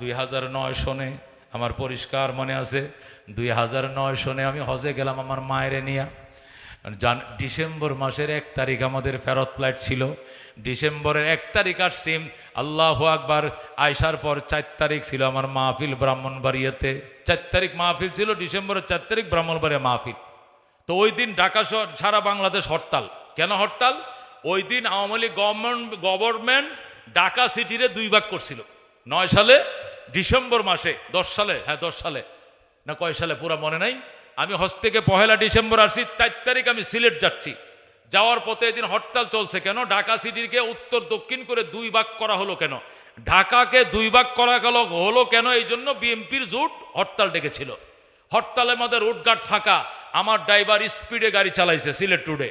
দুই হাজার নয় সনে আমার পরিষ্কার মনে আছে, দুই হাজার নয় সনে আমি হজে গেলাম আমার মায়ের নিয়ে। জান, ডিসেম্বর মাসের এক তারিখ আমাদের ফেরত ফ্লাইট ছিল। ডিসেম্বরের এক তারিখ আসছিম আল্লাহ আকবার, আয়সার পর চার তারিখ ছিল আমার মাহফিল ব্রাহ্মণবাড়িয়াতে। চার তারিখ মাহফিল ছিল, ডিসেম্বরের চার তারিখ ব্রাহ্মণবাড়িয়া মাহফিল। তো ওই দিন ঢাকা শহর, সারা বাংলাদেশ হরতাল। কেন হরতাল? ওই দিন আওয়ামী লীগ গভর্নমেন্ট গভর্নমেন্ট ঢাকা সিটিরে দুই ভাগ করছিল। নয় সালে ডিসেম্বর মাসে, দশ সালে হ্যাঁ দশ সালে, না কয় সালে, পুরো মনে নাই। আমি হজ থেকে পহেলা ডিসেম্বর আসছি, চার তারিখ আমি সিলেট যাচ্ছি। যাওয়ার পথে এদিন হরতাল চলছে কেন? ঢাকা সিটিকে উত্তর দক্ষিণ করে দুই ভাগ করা হলো কেন? ঢাকাকে দুই ভাগ করা গেল, হলো কেন? এই জন্য বিএনপির জোট হরতাল ডেকেছিল। হরতালের মধ্যে রোডঘাট ফাঁকা, আমার ড্রাইভার স্পিডে গাড়ি চালাইছে সিলেট রোডে।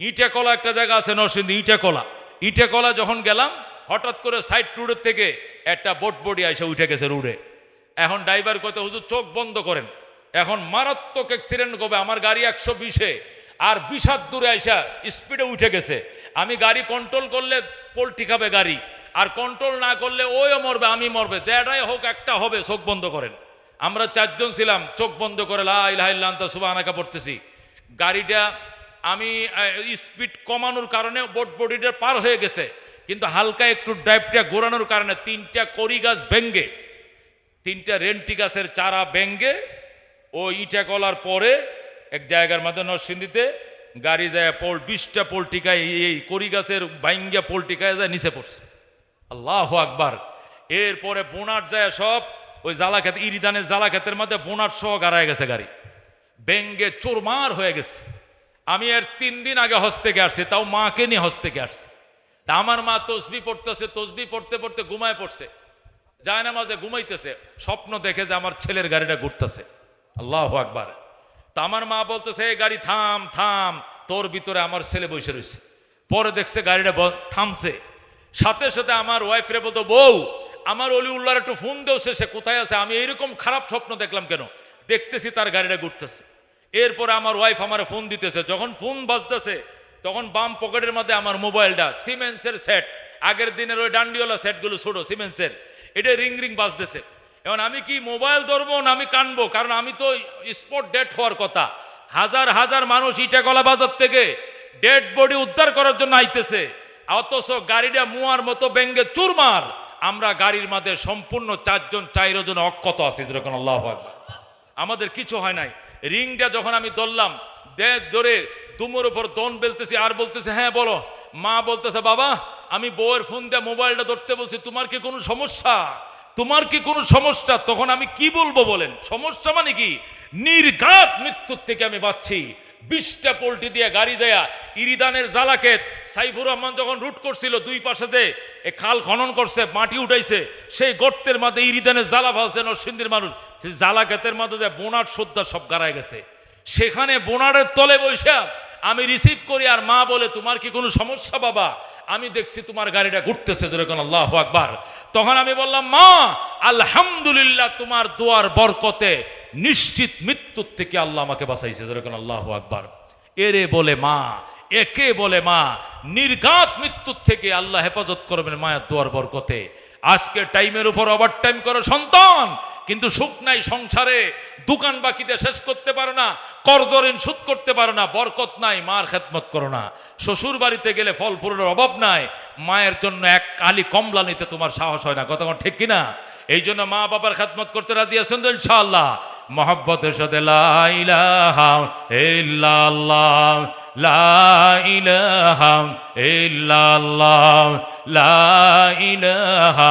ইটেকলা একটা জায়গা আছে নরসিংদী, ইটেকলা। ইটেকলা যখন গেলাম হঠাৎ করে সাইড রোডের থেকে একটা বোট বডি এসে উঠে গেছে রুডে। এখন ড্রাইভার কত হুজুর, চোখ বন্ধ করেন। এখন মারাত্মক অ্যাক্সিডেন্ট করবে আমার গাড়ি একশো বিশে। আর হাত দূরে আইসা স্পিডে উঠে গেছে। আমি গাড়ি কন্ট্রোল করলে পোল্টি খাবে গাড়ি। আর কন্ট্রোল না করলে ওইও মরবে, আমি মরবে। যেটাই হোক, একটা হবে, চোখ বন্ধ করেন। আমরা চারজন ছিলাম, চোখ বন্ধ করে লাইলাহিল্লান্তা সুবাহানাকা পড়তেছি। গাড়িটা আমি স্পিড কমানোর কারণে বোট বডিটা পার হয়ে গেছে। কিন্তু হালকা একটু ড্রাইভটা ঘোরানোর কারণে তিনটা কড়ি গাছ ভেঙ্গে, তিনটা রেন্টি গাছের চারা ভেঙ্গে, ও ইটা কলার পরে এক জায়গার মধ্যে নরসিংদীতে গাড়ি যায়, পোল, বিশটা পোলটিকায় এই কড়ি গাছের বাইঙ্গা পোলটিকায় যায়, নিচে পড়ছে। আল্লাহ আকবার। এরপরে বোনার যায় সব, ওই জ্বালা খেত ইরিদানের জ্বালা ক্ষেতের মধ্যে বোনার সহ গাড়ায় গেছে গাড়ি। বেঙ্গে চোরমার হয়ে গেছে। আমি এর তিন দিন আগে হজ থেকে আসছি, তাও মাকে নিয়ে হজ থেকে আসছি। তা আমার মা তসবি পড়তেছে, তসবি পড়তে পড়তে ঘুমায় পড়ছে। যায় না মাঝে ঘুমাইতেছে, স্বপ্ন দেখে যে আমার ছেলের গাড়িটা ঘুরতেছে। আল্লাহ আকবার। তা আমার মা বলতেছে, এই গাড়ি থাম থাম, তোর ভিতরে আমার ছেলে বসে রয়েছে। পরে দেখছে গাড়িটা থামছে। সাথে সাথে আমার ওয়াইফরে বলতো, বউ, আমার অলি উল্লাহর একটু ফোন দেওছে, সে কোথায় আছে? আমি এরকম খারাপ স্বপ্ন দেখলাম কেন? দেখতেছি তার গাড়িটা ঘুরতেছে। এরপরে আমার ওয়াইফ আমার ফোন দিতেছে। যখন ফোন বাজতেছে তখন বাম পকেটের মধ্যে আমার মোবাইলটা সিমেন্সের সেট আগের দিনের ওই ডান্ডিওয়ালা সেটগুলো ছোট সিমেন্সের এটা রিং রিং বাজতেছে। এখন আমি কি মোবাইল ধরবো না আমি কানবো? কারণ আমি তো স্পট ডেট হওয়ার কথা। হাজার হাজার মানুষ ইটাকলা বাজার থেকে ডেড বডি উদ্ধার করার জন্য আইতেছে। অথচ গাড়িটা মুয়ার মতো ব্যঙ্গে চুরমার। আমরা গাড়ির মাঝে সম্পূর্ণ চারজন চারজন অক্ষত আছি, যেরকম আল্লাহ আমাদের কিছু হয় নাই। রিংটা যখন আমি ধরলাম দে ধরে দুমোর উপর দন বেলতেছি, আর বলতেছে হ্যাঁ বলো। মা বলতেছে, বাবা, আমি বউয়ের ফোন দিয়ে মোবাইলটা ধরতে বলছি, তোমার কি কোনো সমস্যা? তোমার কি কোনো সমস্যা? তখন আমি কি বলব বলেন? সমস্যা মানে কি? নির্ঘাত মৃত্যুর থেকে আমি বাঁচছি। বিশটা পোল্টি দিয়ে গাড়ি দেয়া, ইরিদানের জালাকেত সাইফুর রহমান যখন রুট করছিল, দুই পাশে যে এ খাল খনন করছে, মাটি উঠাইছে, সেই গর্তের মাঝে ইরিদানের জ্বালা ফালছে নরসিংদীর মানুষ। সেই জ্বালা ক্ষেতের মাঝে যে বোনার শ্রদ্ধা সব গাড়ায় গেছে। সেখানে বোনারের তলে বৈশা আমি রিসিভ করি আর মা বলে, তোমার কি কোনো সমস্যা বাবা? আমি দেখছি তোমার গাড়িটা ঘুরতেছে যেরকম আল্লাহ আকবার। তখন আমি বললাম, মা, আলহামদুলিল্লাহ তোমার দোয়ার বরকতে নিশ্চিত মৃত্যুর থেকে আল্লাহ আমাকে বাঁচাইছে যেরকম আল্লাহ আকবার। এরে বলে মা, একে বলে মা, নির্ঘাত মৃত্যুর থেকে আল্লাহ হেফাজত করবেন মায়ের দোয়ার বরকতে। আজকে টাইমের উপর ওভার টাইম করো সন্তান। কিন্তু সুখ নাই সংসারে, দোকান বাকিতে শেষ করতে পারো না, করদরিন সুদ করতে পারো না, বরকত নাই, মার খেদমত করো না। শ্বশুর বাড়িতে গেলে ফল ফুলের অভাব নাই, মায়ের জন্য এক কালি কমলা নিতে তোমার সাহস হয় না। কথা ঠিক কিনা? এই জন্য মা বাবার খেদমত করতে রাজি আছেন তো ইনশাআল্লাহ? মহব্বতের সাথে লা ইলাহা ইল্লাল্লাহ, লা ইল্লাল্লাহ, লা ইলাহা